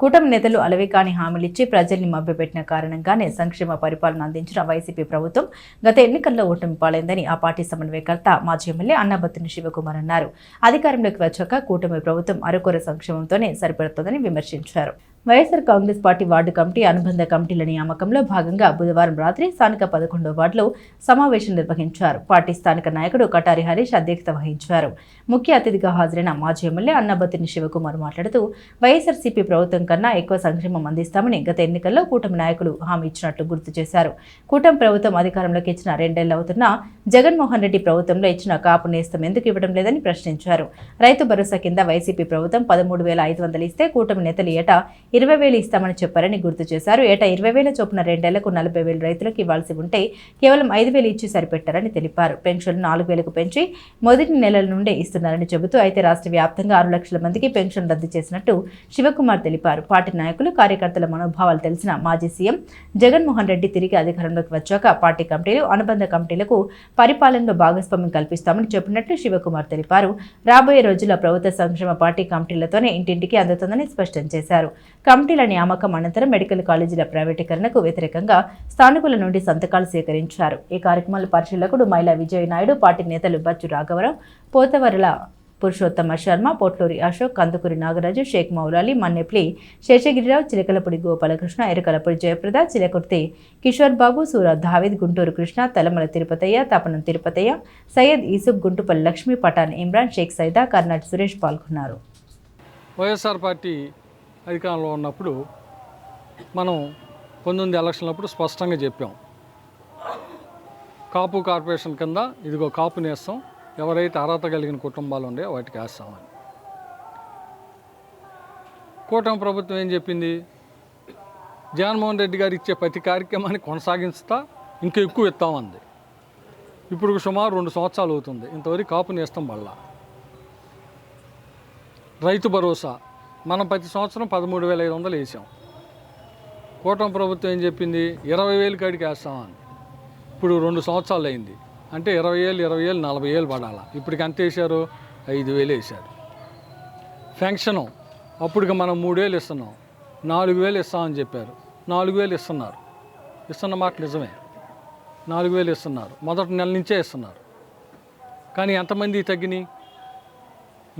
కూటమి నేతలు అలవికాని హామీలిచ్చి ప్రజల్ని మభ్యపెట్టిన కారణంగానే సంక్షేమ పరిపాలన అందించిన వైసీపీ ప్రభుత్వం గత ఎన్నికల్లో ఓటమి పాలైందని ఆ పార్టీ సమన్వయకర్త మాజీ ఎమ్మెల్యే అన్నబత్తిని శివకుమార్ అన్నారు. అధికారంలోకి వచ్చాక కూటమి ప్రభుత్వం అరకొర సంక్షేమంతోనే సరిపడుతుందని విమర్శించారు. YSR Congress party ward committee అనుబంధ కమిటీల నియామకంలో భాగంగా బుధవారం రాత్రి స్థానిక పదకొండో వార్డులో సమావేశం నిర్వహించారు. పార్టీ స్థానిక నాయకుడు కటారి హరీష్ అధ్యక్షత వహించారు. ముఖ్య అతిథిగా హాజరైన మాజీ ఎమ్మెల్యే అన్నబతిని శివకుమార్ మాట్లాడుతూ వైఎస్ఆర్సీపీ ప్రభుత్వం కన్నా ఎక్కువ సంక్షేమం అందిస్తామని గత ఎన్నికల్లో కూటమి నాయకులు హామీ ఇచ్చినట్లు గుర్తు చేశారు. కూటమి ప్రభుత్వం అధికారంలోకి ఇచ్చిన రెండేళ్ళు అవుతున్నా జగన్మోహన్ రెడ్డి ప్రభుత్వంలో ఇచ్చిన కాపు నేస్తం ఎందుకు ఇవ్వడం లేదని ప్రశ్నించారు. రైతు భరోసా కింద వైసీపీ ప్రభుత్వం పదమూడు వేల ఐదు వందలు ఇస్తే కూటమి నేతలు ఏటా ఇరవై వేలు ఇస్తామని చెప్పారని గుర్తు చేశారు. ఏటా ఇరవై వేల చొప్పున రెండేళ్ళకు నలభై వేలు రైతులకు ఇవ్వాల్సి ఉంటే కేవలం ఐదు వేలు ఇచ్చి సరిపెట్టారని తెలిపారు. పెన్షన్ నాలుగు వేలకు పెంచి మొదటి నెలల నుండే ఇస్తున్నారని చెబుతూ అయితే రాష్ట్ర వ్యాప్తంగా ఆరు లక్షల మందికి పెన్షన్ రద్దు చేసినట్టు శివకుమార్ తెలిపారు. పార్టీ నాయకులు కార్యకర్తల మనోభావాలు తెలిసిన మాజీ సీఎం జగన్మోహన్ రెడ్డి తిరిగి అధికారంలోకి వచ్చాక పార్టీ కమిటీలు అనుబంధ కమిటీలకు పరిపాలనలో భాగస్వామ్యం కల్పిస్తామని చెప్పినట్లు శివకుమార్ తెలిపారు. రాబోయే రోజుల్లో ప్రభుత్వ సంక్షేమ పార్టీ కమిటీలతోనే ఇంటింటికి అందుతుందని స్పష్టం చేశారు. కమిటీల నియామకం అనంతరం మెడికల్ కాలేజీల ప్రైవేటీకరణకు వ్యతిరేకంగా స్థానికుల నుండి సంతకాలు సేకరించారు. ఈ కార్యక్రమంలో పరిశీలకుడు మైలా విజయ్ నాయుడు పార్టీ నేతలు బచ్చు రాఘవరావు పోతవరల పురుషోత్తమ శర్మ పొట్లూరి అశోక్ కందుకూరి నాగరాజు షేక్ మౌలాలి మన్నెప్లి శేషగిరిరావు చిలకలపూడి గోపాలకృష్ణ ఎరకలపూడి జయప్రద చిలకుర్తి కిషోర్ బాబు సూరత్ దావిద్ గుంటూరు కృష్ణ తలమల తిరుపతయ్య తపనం తిరుపతయ్య సయ్యద్ ఈసుఫ్ గుంటుపల్లి లక్ష్మీ పఠాన్ ఇమ్రాన్ షేక్ సైదా కర్నాటి సురేష్ పాల్గొన్నారు. వైఎస్ఆర్ పార్టీ అధికారంలో ఉన్నప్పుడు మనం పంతొమ్మిది ఎలక్షన్లప్పుడు స్పష్టంగా చెప్పాం. కాపు కార్పొరేషన్ కింద ఇదిగో కాపు నేస్తాం ఎవరైతే అర్హత కలిగిన కుటుంబాలు ఉన్నాయో వాటికి వేస్తామని. కూటమి ప్రభుత్వం ఏం చెప్పింది? జగన్మోహన్ రెడ్డి గారు ఇచ్చే ప్రతి కార్యక్రమాన్ని కొనసాగిస్తా ఇంకా ఎక్కువ ఇస్తామంది. ఇప్పుడు సుమారు రెండు సంవత్సరాలు అవుతుంది. ఇంతవరకు కాపు నేస్తాం మళ్ళా రైతు భరోసా మనం ప్రతి సంవత్సరం పదమూడు వేల ఐదు వందలు వేసాం. కూటమి ప్రభుత్వం ఏం చెప్పింది? ఇరవై వేలు కాడికి వేస్తామని. ఇప్పుడు రెండు సంవత్సరాలు అయింది. అంటే ఇరవై ఏళ్ళు ఇరవై ఏళ్ళు నలభై ఏళ్ళు పడాలా? ఇప్పటికి ఎంత వేశారు? ఐదు వేలు వేశారు. పెన్షను అప్పటికి మనం మూడేళ్ళు ఇస్తున్నాం. నాలుగు వేలు ఇస్తామని చెప్పారు. నాలుగు వేలు ఇస్తున్నారు. ఇస్తున్న మాట నిజమే. నాలుగు వేలు ఇస్తున్నారు. మొదటి నెల నుంచే ఇస్తున్నారు. కానీ ఎంతమంది తగ్గినాయి?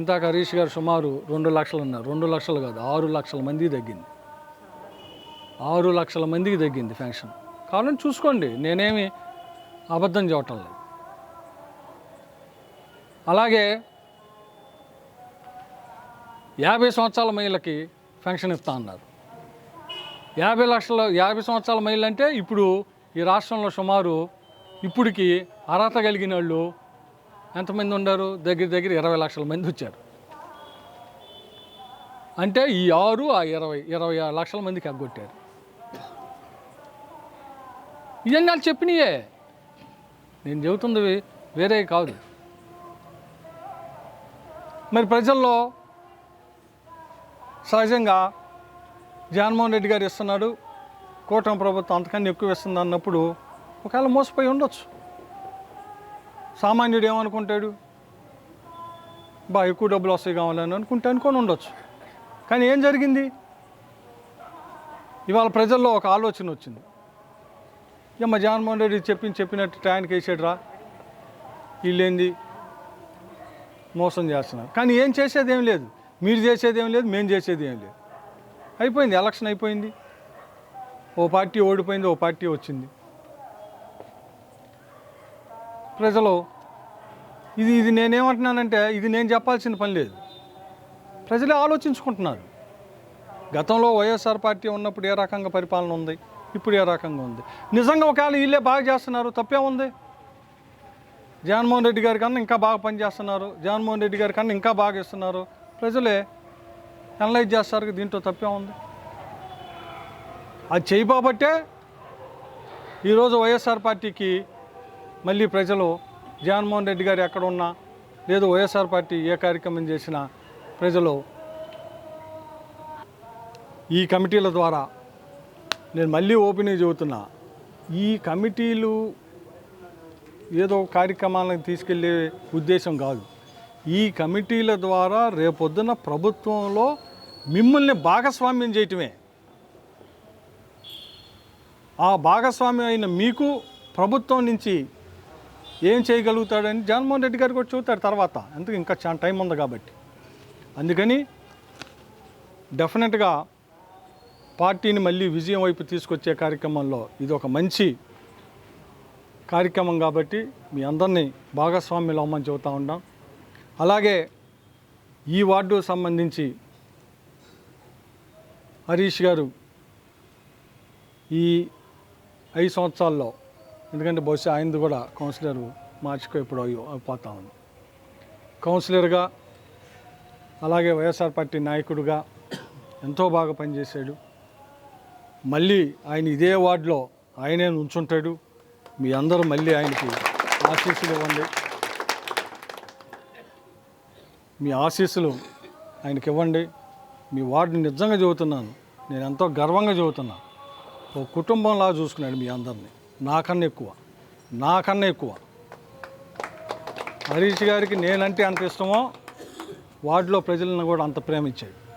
ఇందాక హరీష్ గారు సుమారు రెండు లక్షలు ఉన్నారు రెండు లక్షలు కాదు ఆరు లక్షల మందికి తగ్గింది. ఆరు లక్షల మందికి తగ్గింది ఫంక్షన్ కావాలని చూసుకోండి నేనేమి అబద్ధం చూడటం లేదు. అలాగే యాభై సంవత్సరాల మహిళకి ఫంక్షన్ ఇస్తా అన్నారు. యాభై లక్షల యాభై సంవత్సరాల మహిళ అంటే ఇప్పుడు ఈ రాష్ట్రంలో సుమారు ఇప్పటికి అర్హత కలిగిన వాళ్ళు ఎంతమంది ఉండారు దగ్గర దగ్గర ఇరవై లక్షల మంది వచ్చారు. అంటే ఈ ఆరు ఆ ఇరవై ఇరవై ఆరు లక్షల మందికి అగ్గొట్టారు ఇవన్నీ వాళ్ళు చెప్పినాయే. నేను చెబుతుంది వేరే కాదు. మరి ప్రజల్లో సహజంగా జగన్మోహన్ రెడ్డి గారు ఇస్తున్నాడు కూటమి ప్రభుత్వం అంతకన్నా ఎక్కువ ఇస్తుంది అన్నప్పుడు ఒకవేళ మోసపోయి ఉండొచ్చు. సామాన్యుడు ఏమనుకుంటాడు? బా ఎక్కువ డబ్బులు వస్తాయి కావాలని అనుకుంటే అనుకొని ఉండొచ్చు. కానీ ఏం జరిగింది? ఇవాళ ప్రజల్లో ఒక ఆలోచన వచ్చింది. ఏమ్మ జగన్మోహన్ రెడ్డి చెప్పి చెప్పినట్టు టయానికి వేసాడు రా వీళ్ళేంది? మోసం చేస్తున్నారు. కానీ ఏం చేసేది ఏం లేదు. మీరు చేసేది ఏం లేదు మేము చేసేది ఏం లేదు. అయిపోయింది ఎలక్షన్ అయిపోయింది. ఓ పార్టీ ఓడిపోయింది ఓ పార్టీ వచ్చింది. ప్రజలు ఇది ఇది నేనేమంటున్నానంటే ఇది నేను చెప్పాల్సిన పని లేదు. ప్రజలే ఆలోచించుకుంటున్నారు. గతంలో వైఎస్ఆర్ పార్టీ ఉన్నప్పుడు ఏ రకంగా పరిపాలన ఉంది ఇప్పుడు ఏ రకంగా ఉంది? నిజంగా ఒకవేళ వీళ్ళే బాగా చేస్తున్నారు తప్పే ఉంది? జగన్మోహన్ రెడ్డి గారి కన్నా ఇంకా బాగా పనిచేస్తున్నారు జగన్మోహన్ రెడ్డి గారి కన్నా ఇంకా బాగా ఇస్తున్నారు ప్రజలే అనలైజ్ చేస్తారు దీంట్లో తప్పే ఉంది? అది చేయబోబట్టే ఈరోజు వైఎస్ఆర్ పార్టీకి మళ్ళీ ప్రజలు జగన్మోహన్ రెడ్డి గారు ఎక్కడ ఉన్నా లేదు వైఎస్ఆర్ పార్టీ ఏ కార్యక్రమం చేసినా ప్రజలు ఈ కమిటీల ద్వారా నేను మళ్ళీ ఓపెన్గా చెబుతున్నా ఈ కమిటీలు ఏదో కార్యక్రమాలను తీసుకెళ్ళే ఉద్దేశం కాదు. ఈ కమిటీల ద్వారా రేపొద్దున ప్రభుత్వంలో మిమ్మల్ని భాగస్వామ్యం చేయటమే. ఆ భాగస్వామ్యం అయిన మీకు ప్రభుత్వం నుంచి ఏం చేయగలుగుతాడని జగన్మోహన్ రెడ్డి గారు కూడా చూస్తాడు తర్వాత. ఎందుకు ఇంకా చాలా టైం ఉంది కాబట్టి. అందుకని డెఫినెట్గా పార్టీని మళ్ళీ విజయం వైపు తీసుకొచ్చే కార్యక్రమంలో ఇది ఒక మంచి కార్యక్రమం కాబట్టి మీ అందరినీ భాగస్వామ్యులు అవ్వమని చెబుతా ఉన్నాం. అలాగే ఈ వార్డు సంబంధించి హరీష్ గారు ఈ ఐదు సంవత్సరాల్లో ఎందుకంటే బహుశా ఆయనది కూడా కౌన్సిలర్ మార్చికో ఇప్పుడు అయ్యో అయిపోతా ఉంది. కౌన్సిలర్గా అలాగే వైఎస్ఆర్ పార్టీ నాయకుడిగా ఎంతో బాగా పనిచేశాడు. మళ్ళీ ఆయన ఇదే వార్డులో ఆయనే ఉంచుంటాడు మీ అందరూ మళ్ళీ ఆయనకి ఆశీస్సులు ఇవ్వండి. మీ ఆశీస్సులు ఆయనకి ఇవ్వండి. మీ వార్డుని నిజంగా చెబుతున్నాను నేను ఎంతో గర్వంగా చదువుతున్నాను ఒక కుటుంబంలా చూసుకున్నాడు మీ అందరినీ. నాకన్నా ఎక్కువ. నాకన్నా ఎక్కువ. హరీష్ గారికి నేనంటే అంత ఇష్టమో వార్డులో ప్రజలను కూడా అంత ప్రేమించాడు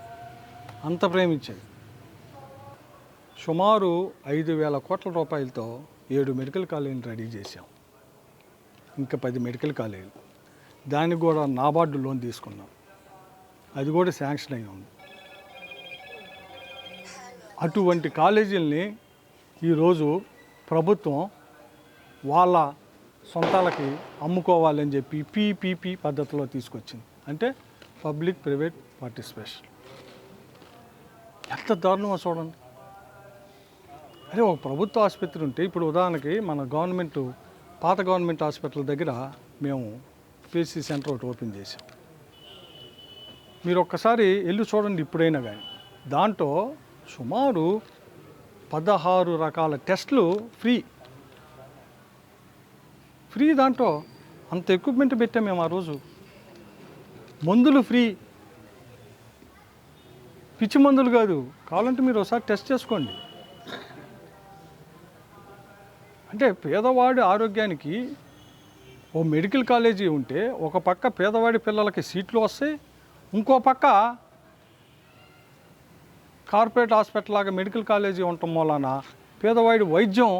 అంత ప్రేమించాడు సుమారు ఐదు వేల కోట్ల రూపాయలతో ఏడు మెడికల్ కాలేజీని రెడీ చేశాం. ఇంకా పది మెడికల్ కాలేజీలు. దానికి కూడా నాబార్డు లోన్ తీసుకున్నాం. అది కూడా శాంక్షన్ అయి ఉంది. అటువంటి కాలేజీల్ని ఈరోజు ప్రభుత్వం వాళ్ళ సొంతాలకి అమ్ముకోవాలని చెప్పి పీపీపీ పద్ధతిలో తీసుకొచ్చింది. అంటే పబ్లిక్ ప్రైవేట్ పార్టిసిపేషన్. ఎంత దారుణమో చూడండి. అదే ఒక ప్రభుత్వ ఆసుపత్రి ఉంటే ఇప్పుడు ఉదాహరణకి మన గవర్నమెంట్ పాత గవర్నమెంట్ హాస్పిటల్ దగ్గర మేము పిహెచ్సి సెంటర్ ఒకటి ఓపెన్ చేసాం మీరు ఒక్కసారి వెళ్ళి చూడండి ఇప్పుడైనా కానీ దాంట్లో సుమారు పదహారు రకాల టెస్ట్లు ఫ్రీ. ఫ్రీ దాంట్లో అంత ఎక్విప్మెంట్ పెట్టాం మేము ఆ రోజు. మందులు ఫ్రీ. పిచ్చి మందులు కాదు. కావాలంటే మీరు ఒకసారి టెస్ట్ చేసుకోండి. అంటే పేదవాడి ఆరోగ్యానికి ఓ మెడికల్ కాలేజీ ఉంటే ఒక పక్క పేదవాడి పిల్లలకి సీట్లు వస్తాయి ఇంకో పక్క కార్పొరేట్ హాస్పిటల్ లాగా మెడికల్ కాలేజీ ఉండటం మూలాన పేదవాడి వైద్యం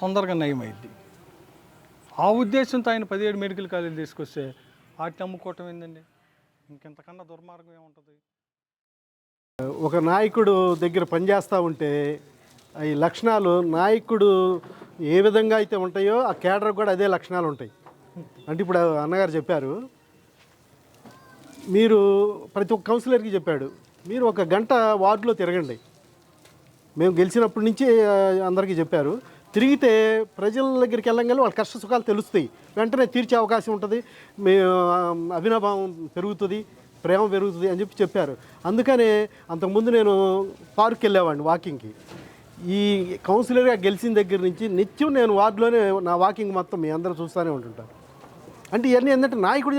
తొందరగా నయమైంది. ఆ ఉద్దేశంతో ఆయన పదిహేడు మెడికల్ కాలేజీ తీసుకొస్తే వాటిని అమ్ముకోవటం ఏందండి? ఇంకెంతకన్నా దుర్మార్గం ఏముంటుంది? ఒక నాయకుడు దగ్గర పనిచేస్తూ ఉంటే ఈ లక్షణాలు నాయకుడు ఏ విధంగా అయితే ఉంటాయో ఆ కేడర్ కూడా అదే లక్షణాలు ఉంటాయి. అంటే ఇప్పుడు అన్నగారు చెప్పారు మీరు ప్రతి ఒక్క కౌన్సిలర్కి చెప్పాడు మీరు ఒక గంట వార్డులో తిరగండి. మేము గెలిచినప్పటి నుంచి అందరికీ చెప్పారు. తిరిగితే ప్రజల దగ్గరికి వెళ్ళంగానే వాళ్ళ కష్ట సుఖాలు తెలుస్తాయి. వెంటనే తీర్చే అవకాశం ఉంటుంది. మీ అభినభావం పెరుగుతుంది ప్రేమ పెరుగుతుంది అని చెప్పి చెప్పారు. అందుకనే అంతకుముందు నేను పార్క్కి వెళ్ళేవాడిని వాకింగ్కి. ఈ కౌన్సిలర్గా గెలిచిన దగ్గర నుంచి నిత్యం నేను వార్డులోనే నా వాకింగ్ మొత్తం మీ అందరూ చూస్తూనే ఉంటుంటాను అంటే ఇవన్నీ ఏంటంటే నాయకుడు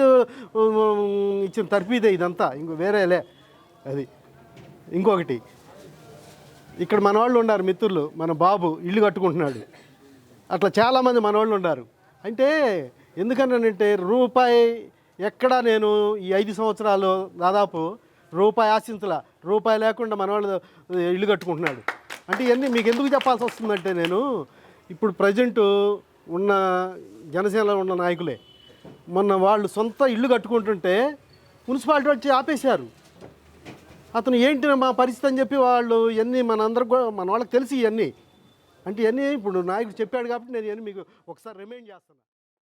ఇచ్చిన తర్ఫీదే ఇదంతా. ఇంకో వేరేలే అది. ఇంకొకటి. ఇక్కడ మనవాళ్ళు ఉన్నారు మిత్రులు మన బాబు ఇల్లు కట్టుకుంటున్నాడు. అట్లా చాలామంది మనవాళ్ళు ఉన్నారు అంటే ఎందుకన్నానంటే రూపాయి ఎక్కడ నేను ఈ ఐదు సంవత్సరాలు దాదాపు రూపాయి ఆశించలా. రూపాయి లేకుండా మనవాళ్ళు ఇల్లు కట్టుకుంటున్నాడు. అంటే ఇవన్నీ మీకు ఎందుకు చెప్పాల్సి వస్తుందంటే నేను ఇప్పుడు ప్రజెంట్ ఉన్న జనసేనలో ఉన్న నాయకులే. మొన్న వాళ్ళు సొంత ఇల్లు కట్టుకుంటుంటే మున్సిపాలిటీ వచ్చి ఆపేశారు. అతను ఏంటి మా పరిస్థితి అని చెప్పి వాళ్ళు ఇవన్నీ మనందరికి కూడా మన వాళ్ళకి తెలిసి ఇవన్నీ. అంటే ఇవన్నీ ఇప్పుడు నాయకుడు చెప్పాడు కాబట్టి నేను ఇవన్నీ మీకు ఒకసారి రిమైండ్ చేస్తాను